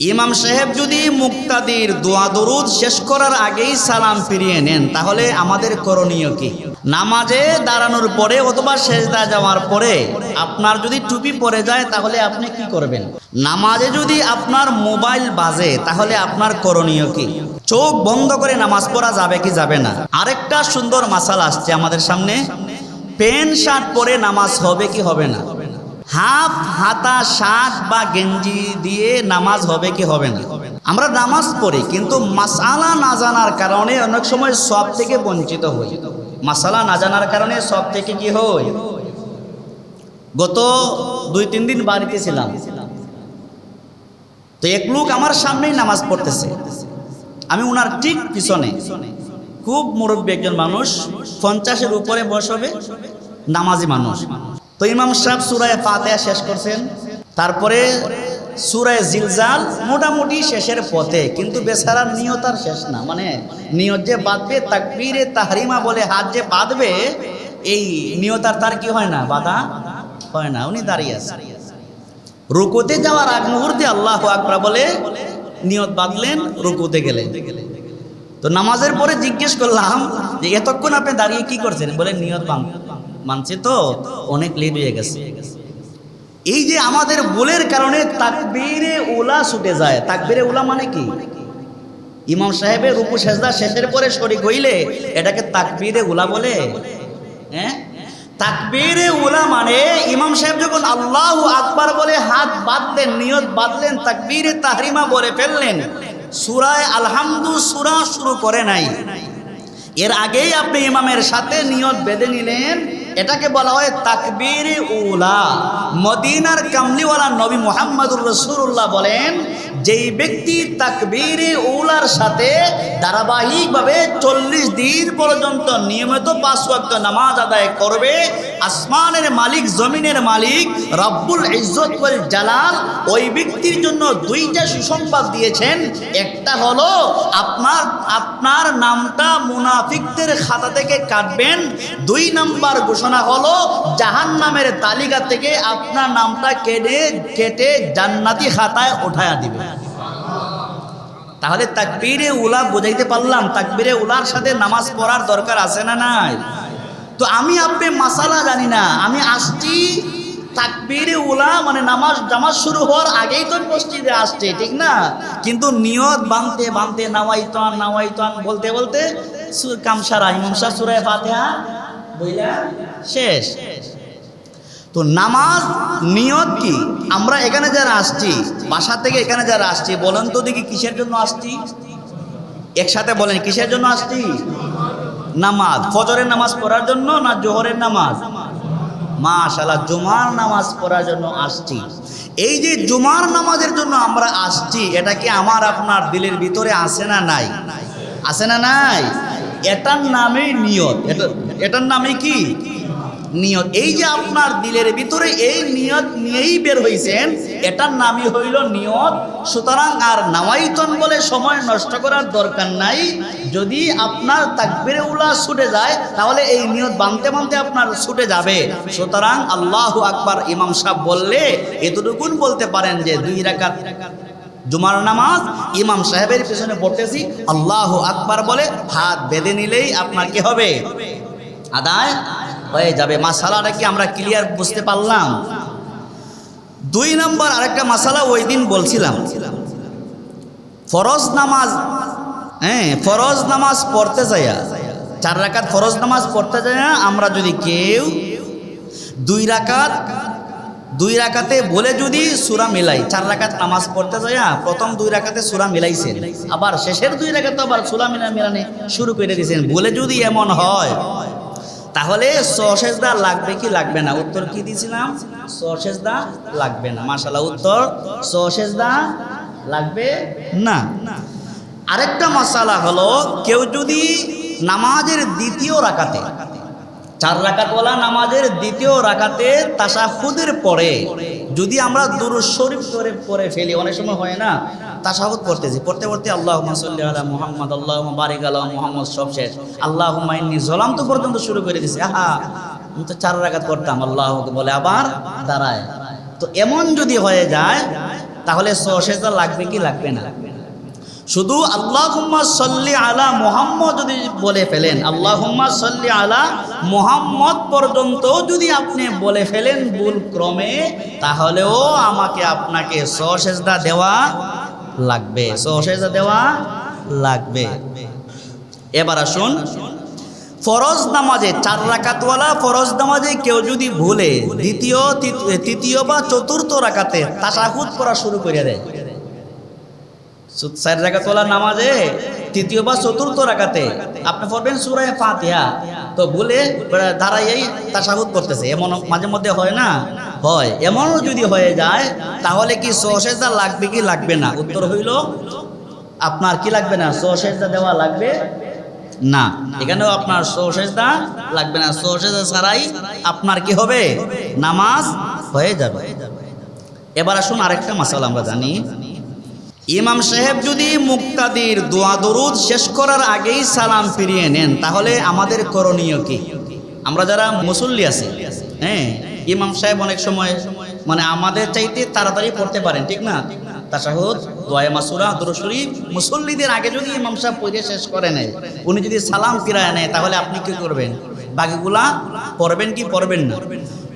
ইমাম সাহেব যদি মুক্তাদির দোয়া দরুদ শেষ করার আগেই সালাম ফিরিয়ে নেন, তাহলে আমাদের করণীয় কি? নামাজে দাঁড়ানোর পরে অথবা সেজদা যাওয়ার পরে আপনার যদি টুপি পরে যায়, তাহলে আপনি কি করবেন? নামাজে যদি আপনার মোবাইল বাজে, তাহলে আপনার করণীয় কি? চোখ বন্ধ করে নামাজ পড়া যাবে কি যাবে না? আরেকটা সুন্দর মাসাল আসছে আমাদের সামনে। প্যান্ট, শার্ট পরে নামাজ হবে কি হবে না? হাফ হাতা শার্ট বা গেঞ্জি দিয়ে নামাজ হবে কি হবে না? আমরা নামাজ পড়ি, কিন্তু মাসালা না জানার কারণে অনেক সময় সব থেকে বঞ্চিত হই। মাসালা না জানার কারণে সব থেকে কি হই? গত দুই, তিন দিন বাড়িতে ছিলাম। তো এক লোক আমার সামনেই নামাজ পড়তেছে। আমি ওনার ঠিক পিছনে খুব মুরব্বী একজন মানুষ, পঞ্চাশের উপরে বসবে, নামাজি মানুষ। তো ইমাম সাহেব সুরায় ফাতেহা শেষ করছেন। তারপরে সুরায় জিলজাল মোটামুটি শেষের পথে, কিন্তু বেচারার নিয়ত আর শেষ না। মানে নিয়ত যে বাঁধবে, তাকবীরে তাহরিমা বলে হাত যে বাঁধবে, এই নিয়ত আর তার কি হয় না? বাধা হয় না। উনি দাঁড়িয়ে আছে। রুকুতে যাওয়ার আগ মুহূর্তে আল্লাহ আকরা বলে নিয়ত বাঁধলেন, রুকুতে গেলেন। তো নামাজের পরে জিজ্ঞেস করলাম যে, এতক্ষণ আপনি দাঁড়িয়ে কি করছেন? বলে নিয়ত বান- মানছে তো, অনেক লেট হয়ে গেছে। এই যে আমাদের ভুলের কারণে তাকবীরে উলা ছুটে যায়। তাকবীরে উলা মানে কি? ইমাম সাহেবের রুকু সেজদা শেষের পরে শরিক হইলে এটাকে তাকবীরে উলা বলে। হ্যাঁ? তাকবীরে উলা মানে ইমাম সাহেব যখন আল্লাহু আকবার বলে হাত বাঁধলেন, নিয়ত বাঁধলেন, তাকবীরে তাহরিমা বলে ফেললেন, সূরায় আলহামদু সূরা শুরু করে নাই। এর আগেই আপনি ইমামের সাথে নিয়ত বেঁধে নিলেন এটাকে বলা হয় তাকবীর উলা। মদিনার কামলিওয়ালা নবী মোহাম্মদুর রসুল্লাহ বলেন, যেই ব্যক্তি তাকবীর উলার সাথে ধারাবাহিকভাবে চল্লিশ দিন পর্যন্ত নিয়মিত পাঁচ নামাজ আদায় করবে, আসমানের মালিক, জমিনের মালিক, রব্বুল ওয়াল জালাল, ওই ব্যক্তির জন্য দুইটা সুসংবাদ দিয়েছেন। একটা হলো, আপনার আপনার নামটা মুনাফিকদের খাতা থেকে কাটবেন। দুই নাম্বার ঘোষণা হলো জাহান নামের তালিকা থেকে আপনার নামটা কেটে কেটে জান্নাতি খাতায় ওঠায়া দিবে। তাহলে তাকবীরে উলা বোঝাইতে পারলাম, তাকবীরে উলার সাথে নামাজ পড়ার দরকার আছে না নাই? তো আমি আপনি মাসালা জানি না, আমি আসছি, তাকবীরে উলা মানে নামাজ নামাজ শুরু হওয়ার আগেই তো মসজিদে আসছে, ঠিক না? কিন্তু নিয়ত বানতে বানতে নাওয়াইতান নাওয়াইতান বলতে বলতে কামসারা শাহ সুরায় ফাতিহা বইলা শেষ। তো নামাজ নিয়ত কি? আমরা এখানে যারা আসছি, বাসা থেকে এখানে যারা আসছি, বলেন তো দেখি কিসের জন্য আসছি? একসাথে বলেন, কিসের জন্য আসছি? নামাজ। ফজরের নামাজ পড়ার জন্য না জোহরের নামাজ? মাশাল্লাহ জুমার নামাজ পড়ার জন্য আসছি। এই যে জুমার নামাজের জন্য আমরা আসছি, এটা কি আমার আপনার দিলের ভিতরে আসে না নাই? আসে না নাই? এটার নামই নিয়ত। এটার নামই কি? নিয়ত। এই যে আপনার দিলের ভিতরে এই নিয়ত নিয়েই বের হইছেন, এটার নামই হইল নিয়ত। সুতরাং আর নামাইতন বলে সময় নষ্ট করার দরকার নাই। যদি আপনার তাকবিরে উলা ছুটে যায়, তাহলে এই নিয়ত বানতে বানতে আপনার ছুটে যাবে। সুতরাং আল্লাহ আকবার ইমাম সাহেব বললে, এতটুকুন বলতে পারেন যে দুই রাকাত জুমার নামাজ ইমাম সাহেবের পিছনে পড়তেছি, আল্লাহ আকবার বলে হাত বেঁধে নিলেই আপনার কি হবে? আদায় হয়ে যাবে। মাসালাটা কি আমরা ক্লিয়ার বুঝতে পারলাম? দুই নম্বর আরেকটা মাসালা ওই দিন বলছিলাম। ফরজ নামাজ হ্যাঁ ফরজ নামাজ পড়তে যাইয়া, চার রাকাত ফরজ নামাজ পড়তে যাইয়া আমরা যদি কেউ দুই রাকাত, দুই রাকাতে বলে যদি সুরা মিলাই, চার রাকাত নামাজ পড়তে যাইয়া প্রথম দুই রাকাতে সুরা মিলাইছেন, আবার শেষের দুই রাকাতে আবার সুরা মিলা, মিলানে শুরু করে দিয়েছেন বলে যদি এমন হয় তাহলে সশেজদা লাগবে কি লাগবে না? উত্তর কি দিয়েছিলাম? সশেজদা লাগবে না। মাশাল্লাহ উত্তর সশেজদা লাগবে না। আরেকটা মশালা হলো, কেউ যদি নামাজের দ্বিতীয় রাকাতে চার রাকাতওয়ালা নামাজের দ্বিতীয় রাকাতে তাসাহুদের পরে যদি আমরা দুরুদ শরীফ করে, পড়ে ফেলি, অনেক সময় হয় না? তাসাহুদ পড়তেছি। পড়তে পড়তে আল্লাহ সাল্লি আলা মুহাম্মদ আল্লাহ বারিক আলা মুহাম্মদ, সব শেষ। আল্লাহ মাইনি জলাম তো পর্যন্ত শুরু করে দিছে। আহা, আমি তো চার রাকাত পড়তাম আল্লাহকে বলে আবার দাঁড়ায়। তো এমন যদি হয়ে যায়, তাহলে সহসেজদা লাগবে কি লাগবে না? শুধু আল্লাহ সল্লি আলা মোহাম্মদ যদি বলে ফেলেন আল্লাহ সল্লি আলা মোহাম্মদ পর্যন্ত যদি আপনি বলে ফেলেন ভুল ক্রমে, তাহলেও আমাকে আপনাকে সহসেজদা দেওয়া লাগবে সহসেজদা দেওয়া লাগবে। এবার আসুন, ফরজ নামাজে চার রাকাতওয়ালা ফরজ নামাজে কেউ যদি ভুলে দ্বিতীয়, তৃতীয় বা চতুর্থ রাকাতে তাসাহুদ করা শুরু করে দেয়। চার রাকাতওয়ালা নামাজে তৃতীয় বা চতুর্থ রাকাতে। আপনি পড়বেন সুরায় ফাতিহা। তো ভুলে দাঁড়াইয়াই তাসাহুদ করতেছে। এমন মাঝে মধ্যে হয় না? হয়। এমনও যদি হয়ে যায়, তাহলে কি সহসেজা লাগবে কি লাগবে না? উত্তর হইল, আপনার কি লাগবে না? সহসেজা দেওয়া লাগবে না। এখানেও আপনার সহসেজদা লাগবে না। সহসেজদা ছাড়াই আপনার কি হবে? নামাজ হয়ে যাবে। এবার আসুন আরেকটা মাসাল আমরা জানি। ইমাম সাহেব যদি মুক্তাদির দোয়া দরুদ শেষ করার আগেই সালাম ফিরিয়ে নেন, তাহলে আমাদের করণীয় কি? আমরা যারা মুসল্লি আছি হ্যাঁ ইমাম সাহেব অনেক সময় মানে আমাদের চাইতে তাড়াতাড়ি পড়তে পারেন, ঠিক না? মাসুরা মুসল্লিদের আগে যদি ইমাম সাহেব শেষ করে উনি যদি সালাম তাহলে আপনি কি করবেন? বাকিগুলা কি না?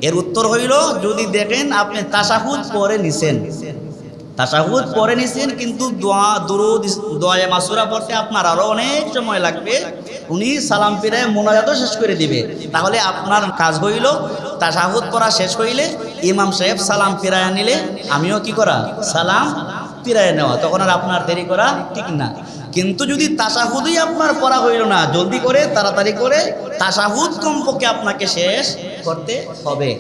এর উত্তর হইল, যদি দেখেন আপনি তাসাহুদ পরে নিছেন। তাসাহুদ পরে নিছেন, কিন্তু দোয়া, দুরুদ দোয়া মাসুরা পড়তে আপনার আরও অনেক সময় লাগবে। উনি সালাম ফিরে মোনাজাতও শেষ করে দিবে। তাহলে আপনার কাজ হইল, তাসাহুদ পড়া শেষ হইলে ইমাম সাহেব সালাম ফিরায় নিলে আমিও কি করা? সালাম ফিরায় নেওয়া। তখন আর আপনার দেরি করা ঠিক না। কিন্তু যদি তাসাহুদই আপনার পড়া হইল না, জলদি করে, তাড়াতাড়ি করে তাসাহুদ কমপক্ষে আপনাকে শেষ করতে হবে।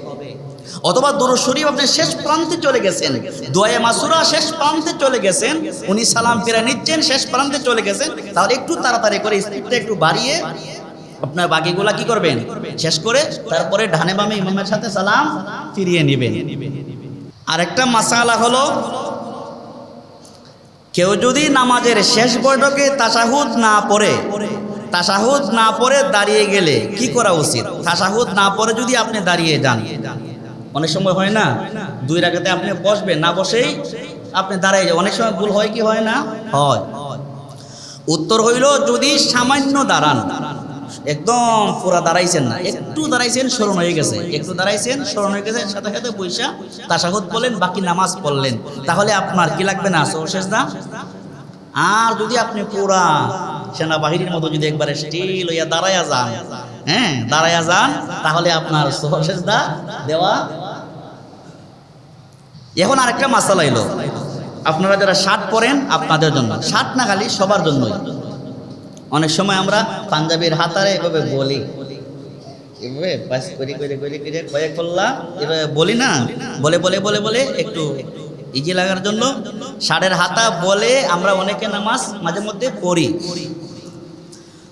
অথবা দরুদ শরীফ আপনি শেষ প্রান্তে চলে গেছেন। দোয়া মাসুরা শেষ প্রান্তে চলে গেছেন। উনি সালাম ফিরা নিচ্ছেন, শেষ প্রান্তে চলে গেছেন। তাহলে একটু তাড়াতাড়ি করে স্পিডটা একটু বাড়িয়ে আপনার বাকিগুলা কি করবেন? শেষ করে তারপরে ডানে বামে ইমামের সাথে সালাম ফিরিয়ে নেবেন। আরেকটা মাসালা হলো, কেউ যদি নামাজের শেষ বৈঠকে তাসাহুদ না পড়ে, তাসাহুদ না পড়ে দাঁড়িয়ে গেলে কি করা উচিত? তাসাহুদ না পড়ে যদি আপনি দাঁড়িয়ে যান। অনেক সময় হয় না, দুই রাখাতে আপনি বসবেন, না বসেই আপনি দাঁড়াই যাবেন। অনেক সময় ভুল হয় কি হয় না? হয়। উত্তর হইল, যদি সামান্য দাঁড়ান। একদম পুরা দাঁড়াইছেন না। একটু দাঁড়াইছেন, স্মরণ হয়ে গেছে। একটু দাঁড়াইছেন, স্মরণ হয়ে গেছে, সাথে সাথে পয়সা তাসাহুদ বললেন বাকি নামাজ পড়লেন। তাহলে আপনার কি লাগবে না? সরশেষ না? আর যদি আপনি পুরা সেনাবাহিনীর মতো যদি একবারে স্টিল হইয়া দাঁড়াইয়া যান হ্যাঁ দাঁড়াইয়া যান, তাহলে আপনার সহসেজদা দেওয়া এখন আরেকটা মাসালা এলো। আপনারা যারা শার্ট পরেন, আপনাদের জন্য। শার্ট না খালি, সবার জন্যই। অনেক সময় আমরা পাঞ্জাবির হাতারে এভাবে বলি। এভাবে বাস করে করে করে করে, কয়েক করলাম এভাবে বলি না। বলে বলে বলে বলে একটু ইজি লাগার জন্য। ষাটের হাতা বলে আমরা অনেকে নামাজ মাঝে মধ্যে পড়ি।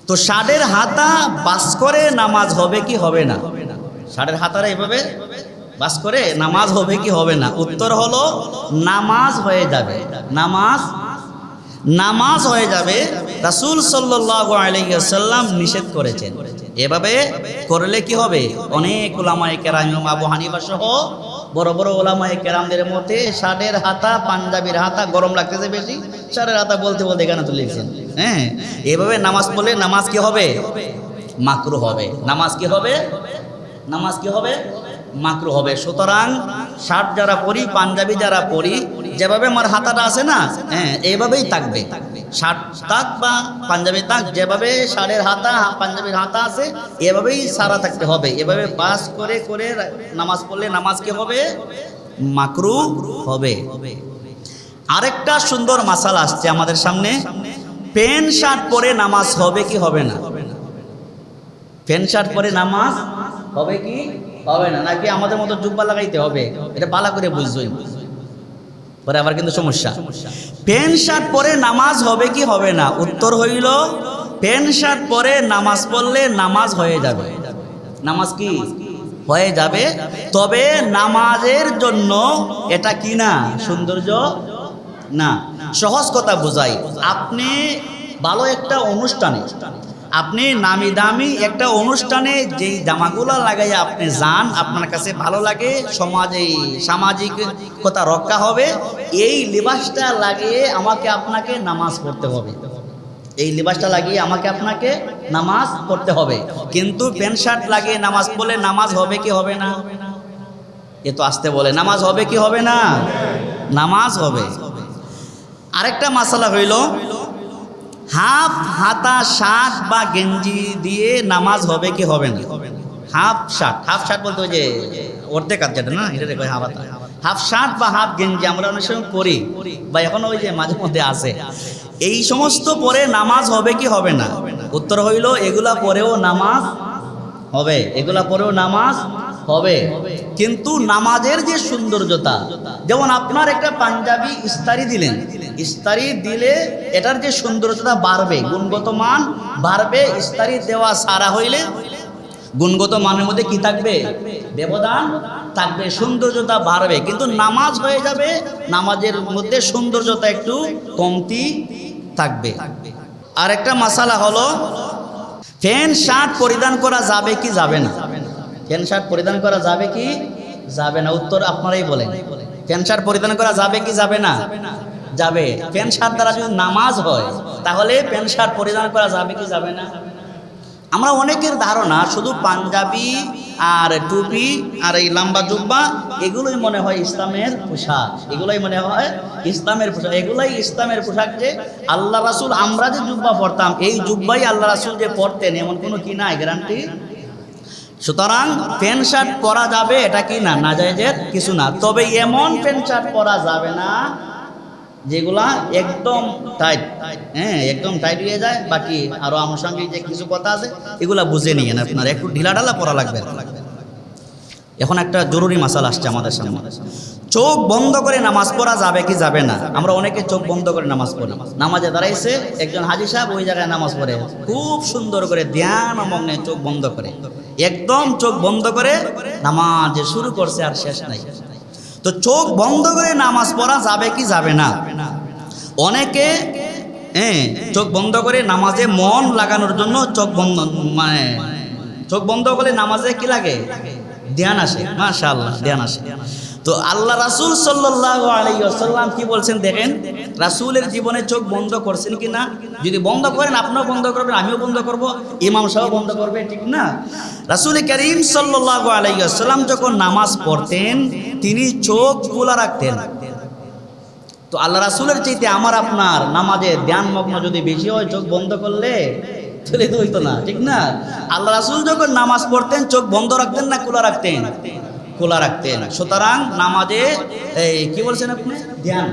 তো ষাটের হাতা বাস করে নামাজ হবে কি হবে না? ষাটের হাতারা এভাবে বাস করে নামাজ হবে কি হবে না? উত্তর হলো নামাজ হয়ে যাবে। নামাজ নামাজ হয়ে যাবে রাসুল আলাইসাল্লাম নিষেধ করেছেন। এভাবে করলে কি হবে? অনেক ওলামায় কেরাম আবু হানিফা সহ বড় বড় ওলামায় কেরামদের মধ্যে ষাটের হাতা, পাঞ্জাবির হাতা গরম লাগতেছে বেশি। ষাটের হাতা বলতে বলতে এখানে তুলেছেন হ্যাঁ এভাবে নামাজ পড়লে নামাজ কি হবে? মাকরু হবে। নামাজ কি হবে? নামাজ কি হবে? মাকরু হবে। সুতরাং শার্ট যারা পরি, পাঞ্জাবি যারা পরি, যেভাবে আমার হাতাটা আছে না হ্যাঁ এইভাবেই থাকবে। শার্ট তাক বা পাঞ্জাবি তাক, যেভাবে শাড়ের হাতা, পাঞ্জাবির হাতা আছে, এভাবেই সারা থাকতে হবে। এভাবে বাস করে করে নামাজ পড়লে নামাজ কি হবে? মাকরু হবে। আরেকটা সুন্দর মাসাল আসছে আমাদের সামনে। প্যান্ট শার্ট পরে নামাজ হবে কি হবে না? প্যান্ট শার্ট পরে নামাজ হবে কি? হবে না, নাকি আমাদের মতো জুব্বা লাগাইতে হবে? এটা পালা করে বুঝছই পরে আবার কিন্তু সমস্যা। প্যান্ট শার্ট পরে নামাজ হবে কি হবে না? উত্তর হইল, প্যান্ট শার্ট পরে নামাজ পড়লে নামাজ হয়ে যাবে। নামাজ কি? হয়ে যাবে। তবে নামাজের জন্য এটা কি না? সৌন্দর্য না। সহজ কথা বোঝাই। আপনি ভালো একটা অনুষ্ঠানে আপনি নামি দামি একটা অনুষ্ঠানে যেই জামাগুলো লাগাই আপনি যান, আপনার কাছে ভালো লাগে, সমাজে সামাজিকতা রক্ষা হবে, এই লিবাসটা লাগিয়ে আমাকে আপনাকে নামাজ পড়তে হবে। এই লিবাসটা লাগিয়ে আমাকে আপনাকে নামাজ পড়তে হবে। কিন্তু প্যান্ট শার্ট লাগিয়ে নামাজ পড়লে নামাজ হবে কি হবে না? এ তো আসতে বলে, নামাজ হবে কি হবে না? নামাজ হবে। আরেকটা মাসালা হইল হাফ হাতা, শার্ট বা গেঞ্জি দিয়ে নামাজ হবে কি হবে না? Half shirt. হাফ শার্ট বলতে ওই যে অর্ধেক কাজ যেটা না, এটা রেখে হাফ হাতা। হাফ শার্ট বা হাফ গেঞ্জি আমরা অনেক সময় করি বা এখন ওই যে মাঝে মধ্যে আসে এই সমস্ত পরে নামাজ হবে কি হবে না? উত্তর হইল, এগুলা পরেও নামাজ হবে। এগুলা পরেও নামাজ হবে। কিন্তু নামাজের যে সৌন্দর্যতা, যেমন আপনার একটা পাঞ্জাবি ইস্তারি দিলেন ইস্তারি দিলে এটার যে সৌন্দর্যতা বাড়বে, গুণগত মান বাড়বে, ইস্তারি দেওয়া সারা হইলে গুণগত মানের মধ্যে কি থাকবে? ব্যবধান থাকবে, সৌন্দর্যতা বাড়বে। কিন্তু নামাজ হয়ে যাবে, নামাজের মধ্যে সৌন্দর্যতা একটু কমতি থাকবে। আর একটা মশালা হলো, ফ্যান শার্ট পরিধান করা যাবে কি যাবে না? ফ্যান শার্ট পরিধান করা যাবে কি? যাবে না। উত্তর আপনারাই বলেন। প্যান্ট শার্ট পরিধান করা যাবে কি যাবে না? যাবে। প্যান্ট শার্ট দ্বারা যদি নামাজ হয়, তাহলে প্যান্ট শার্ট পরিধান করা যাবে কি যাবে না? আমরা অনেকের ধারণা শুধু পাঞ্জাবি আর টুপি আর এই লম্বা জুব্বা, এগুলোই মনে হয় ইসলামের পোশাক। এগুলোই মনে হয় ইসলামের পোশাক। এগুলাই ইসলামের পোশাক যে আল্লাহ রাসুল, আমরা যে জুব্বা পরতাম, এই জুব্বাই আল্লাহ রাসুল যে পরতেন, এমন কোনো কি নাই, গ্যারান্টি? সুতরাং প্যান্ট শার্ট পরা যাবে, এটা কি না? নাজাইজের কিছু না। তবে এমন প্যান্ট শার্ট পরা যাবে না যেগুলা একদম টাইট হ্যাঁ একদম টাইট হয়ে যায়। বাকি আরও আনুষঙ্গিক যে কিছু কথা আছে, এগুলা বুঝে নিয়েন আপনার। একটু ঢিলা ঢালা পরা লাগবে। এখন একটা জরুরি মাসাল আসছে আমাদের সামনে। চোখ বন্ধ করে নামাজ পড়া যাবে কি যাবে না? আমরা অনেকে চোখ বন্ধ করে নামাজ পড়ি। নামাজে দাঁড়াইছে, একজন হাজি সাহেব ওই জায়গায় নামাজ পড়ে। খুব সুন্দর করে ধ্যান মগ্নে চোখ বন্ধ করে। একদম চোখ বন্ধ করে নামাজ শুরু করছে আর শেষ নাই। তো চোখ বন্ধ করে নামাজ পড়া যাবে কি যাবে না? অনেকে হ্যাঁ চোখ বন্ধ করে নামাজে মন লাগানোর জন্য চোখ বন্ধ মানে চোখ বন্ধ করে নামাজে কি লাগে? ধ্যান আসে, মাশাআল্লাহ, ধ্যান আসে। তো আল্লাহ রাসুল আলাইসাল্লাম কি বলছেন দেখেন? রাসুলের জীবনে চোখ বন্ধ করছেন কি না? যদি বন্ধ করেন, আপনিও বন্ধ করবেন, আমিও বন্ধ করব, ইমাম সাহেব বন্ধ করবে, ঠিক না? রাসুল করিম সাল্লাহ আলাইসাল্লাম যখন নামাজ পড়তেন, তিনি চোখ খোলা রাখতেন। তো আল্লাহ রাসুলের চাইতে আমার, আপনার নামাজে ধ্যানমগ্ন যদি বেশি হয়, চোখ বন্ধ করলে? চলে তো হইতো না, ঠিক না? আল্লাহ রাসুল যখন নামাজ পড়তেন, চোখ বন্ধ রাখতেন না, খোলা রাখতেন? খোলা রাখতেন। সুতরাং নামাজে, এই কি বলছেন আপনি? ধ্যান।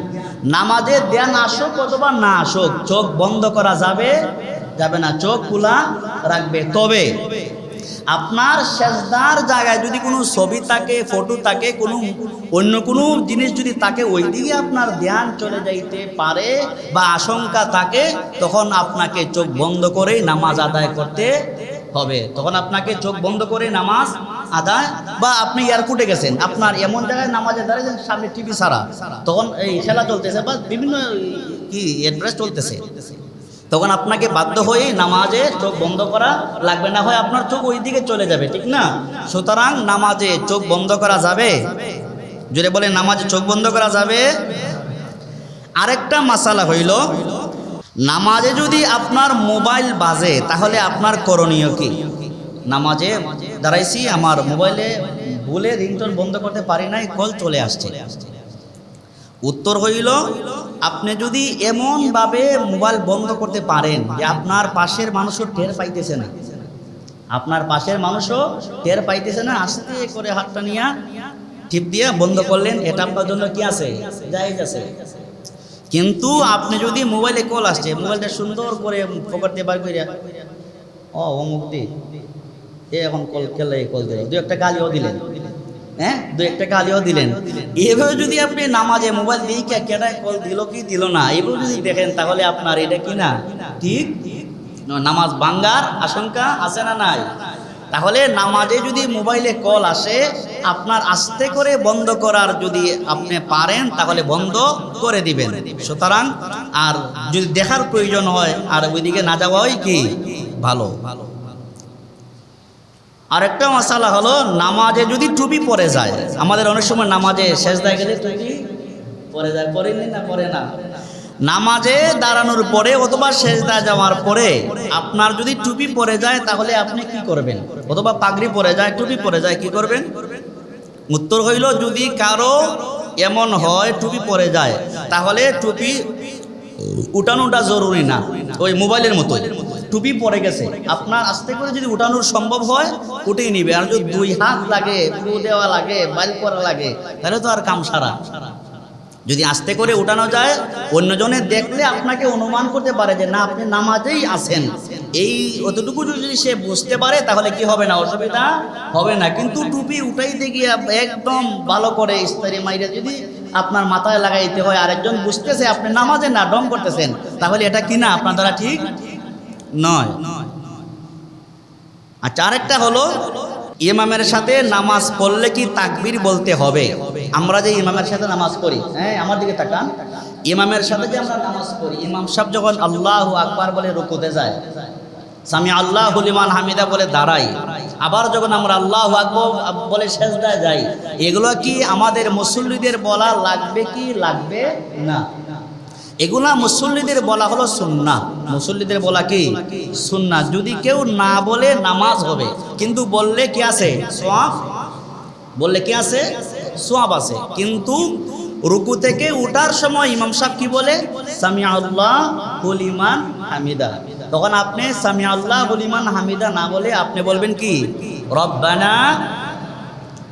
নামাজে ধ্যান আসুক অথবা না আসুক, চোখ বন্ধ করা যাবে যাবে না, চোখ খোলা রাখবে। তবে আপনার সেজদার জায়গায় যদি কোনো ছবি থাকে, ফটো থাকে, কোনো অন্য কোনো জিনিস যদি থাকে, ওই দিকে আপনার ধ্যান চলে যাইতে পারে বা আশঙ্কা থাকে, তখন আপনাকে চোখ বন্ধ করে নামাজ আদায় করতে হবে। তখন আপনাকে চোখ বন্ধ করে নামাজ আদায় বা আপনি এয়ারপোর্টে গেছেন, আপনার এমন জায়গায় নামাজে দাঁড়িয়েছেন সামনে টিভি ছাড়া, তখন এই খেলা চলতেছে বা বিভিন্ন কি অ্যাড্রেস চলতেছে। তখন আপনাকে বাধ্য হয়ে নামাজে চোখ বন্ধ করা লাগবে না হয় আপনার চোখ ওই দিকে চলে যাবে, ঠিক না? সুতরাং নামাজে চোখ বন্ধ করা যাবে। যদি বলে নামাজে চোখ বন্ধ করা যাবে। আরেকটা মাসালা হইল, নামাজে যদি আপনার মোবাইল বাজে, তাহলে আপনার করণীয় কি? নামাজে দাঁড়াইছি, আমার মোবাইলে বলে রিংটোন বন্ধ করতে পারি নাই, কল চলে আসছে। উত্তর হইল, আপনি যদি এমনভাবে মোবাইল বন্ধ করতে পারেন যে আপনার পাশের মানুষও টের পাইতেছে না। আপনার পাশের মানুষও টের পাইতেছে না, আস্তে করে হাতটা নিয়ে টিপ দিয়ে বন্ধ করলেন, এটা আপনার জন্য কি আছে? জায়েজ আছে। কিন্তু আপনি যদি মোবাইলে কল আসছে, মোবাইলটা সুন্দর করে পকেট বার করে ও অমুক দি। এ এখন কল খেলে কল দিল। দু একটা গালিও দিলেন। হ্যাঁ? দু একটা গালিও দিলেন। এভাবে যদি আপনি নামাজে মোবাইল দিয়ে কেটায় কল দিল কি দিল না, এভাবে যদি দেখেন তাহলে আপনার এটা কি না? ঠিক? নামাজ বাঙ্গার আশঙ্কা আছে না নাই? তাহলে নামাজে যদি মোবাইলে কল আসে, আপনার আস্তে করে বন্ধ করার যদি আপনি পারেন, তাহলে বন্ধ করে দিবেন। সুতরাং আর যদি দেখার প্রয়োজন হয়, আর ওইদিকে না যাওয়াই কি? ভালো ভালো। আরেকটা মশালা হলো, নামাজে যদি টুপি পরে যায়, আমাদের অনেক সময় নামাজে শেষ দায় গেলে টুপি পরে যায়, পরেনি না পরে না? নামাজে দাঁড়ানোর পরে অথবা সেজদা যাওয়ার পরে আপনার যদি টুপি পরে যায়, তাহলে আপনি কি করবেন? অথবা পাগড়ি পরে যায়, টুপি পরে যায়, কি করবেন? উত্তর হইল, যদি কারও এমন হয় টুপি পরে যায়, তাহলে টুপি উঠানোটা জরুরি না, ওই মোবাইলের মতো টুপি পরে গেছে। আপনার আস্তে করে যদি উঠানোর সম্ভব হয়, উঠেই নিবে। আর যদি দুই হাত লাগে ফু দেওয়া লাগে বাইল করা লাগে, তাহলে তো আর কাম সারা। যদি আস্তে করে উঠানো যায়, অন্যজনে দেখলে আপনাকে অনুমান করতে পারে যে, না, আপনি নামাজেই আছেন। এই অতটুকু যদি সে বুঝতে পারে, তাহলে কি হবে না? অসুবিধা হবে না। কিন্তু টুপি উঠাইতে গিয়ে একদম ভালো করে ইস্তারি মাইরে যদি আপনার মাথায় লাগাইতে হয়, আরেকজন বুঝতেছে আপনি নামাজে না ডং করতেছেন, তাহলে এটা কি না আপনার দ্বারা ঠিক নয়। আচ্ছা আরেকটা হলো, ইমামের সাথে নামাজ পড়লে কি তাকবির বলতে হবে? আমরা যে ইমামের সাথে নামাজ পড়ি হ্যাঁ আমার দিকে তাকান। ইমামের সাথে যে আমরা নামাজ পড়ি, ইমাম সাহেব যখন আল্লাহ আকবার বলে রুকুতে যায় স্বামী আল্লাহ হলিমান হামিদা বলে দাঁড়াই আবার যখন আমরা আল্লাহ আকবর বলে শেষদায় যাই, এগুলো কি আমাদের মুসল্লিদের বলা লাগবে কি লাগবে না? এগুলা মুসল্লিদের বলা হলো সুন্না। মুসল্লিদের বলা কি? সুন্না। যদি কেউ না বলে নামাজ হবে, কিন্তু বললে কি আছে? সোয়াব? বললে কি আছে? সোয়াব আছে। কিন্তু রুকু থেকে উঠার সময় ইমাম সাহেব কি বলে? সামি হলিমান হামিদা। তখন আপনি সামি আল্লাহ হলিমান হামিদা না বলে আপনি বলবেন কি? রব্বানা।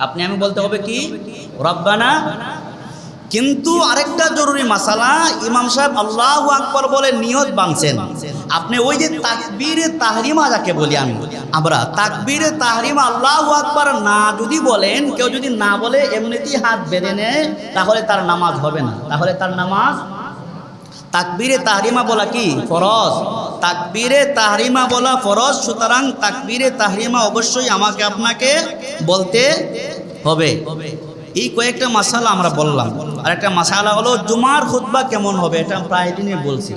আপনি আমি বলতে হবে কি? রব্বানা। কিন্তু আরেকটা জরুরি মাসালা, ইমাম সাহেব আল্লাহ আকবর বলে নিয়ত বানছেন আপনি ওই যে তাকবীরে তাহরিমা যাকে বলি আমি, আমরা তাকবীরে তাহরিমা আল্লাহ আকবর না যদি বলেন, কেউ যদি না বলে এমনিতেই হাত বেঁধে নেয়, তাহলে তার নামাজ হবে না। তাহলে তার নামাজ তাকবীরে তাহরিমা বলা কি? ফরজ। তাকবীরে তাহরিমা বলা ফরজ, সুতরাং তাকবীরে তাহরিমা অবশ্যই আমাকে আপনাকে বলতে হবে। এই কয়েকটা মাসালা আমরা বললাম। আর একটা মাসালা হলো, জুমার খুতবা কেমন হবে? এটা প্রায় দিনই বলছি।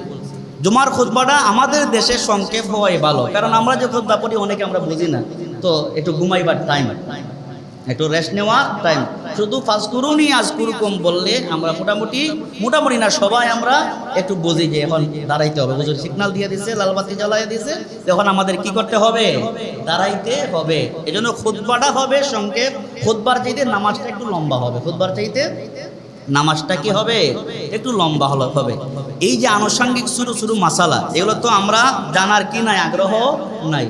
জুমার খুতবাটা আমাদের দেশে সংক্ষেপ হওয়াই ভালো। কারণ আমরা যে খুতবা পড়ি, অনেকে আমরা বুঝি না। তো একটু ঘুমাইবার টাইম একটু রেস্ট নেওয়া টাইম শুধু ফাজ করুনই আজ কুরুকম বললে আমরা মোটামুটি মোটামুটি না, সবাই আমরা একটু বুঝি যে এখন দাঁড়াইতে হবে। বুঝুন সিগনাল দিয়ে দিছে, লালবাতি জ্বালাই দিছে, তখন আমাদের কি করতে হবে? দাঁড়াইতে হবে। এই জন্য খুদ্বাটা হবে, সংক্ষেপ খুদবার চাইতে নামাজটা একটু লম্বা হবে। খুদবার চাইতে নামাজটা কি হবে? একটু লম্বা হলো হবে। এই যে আনুষঙ্গিক শুরু শুরু মাসালা, এগুলো তো আমরা জানার কি নাই, আগ্রহ নাই।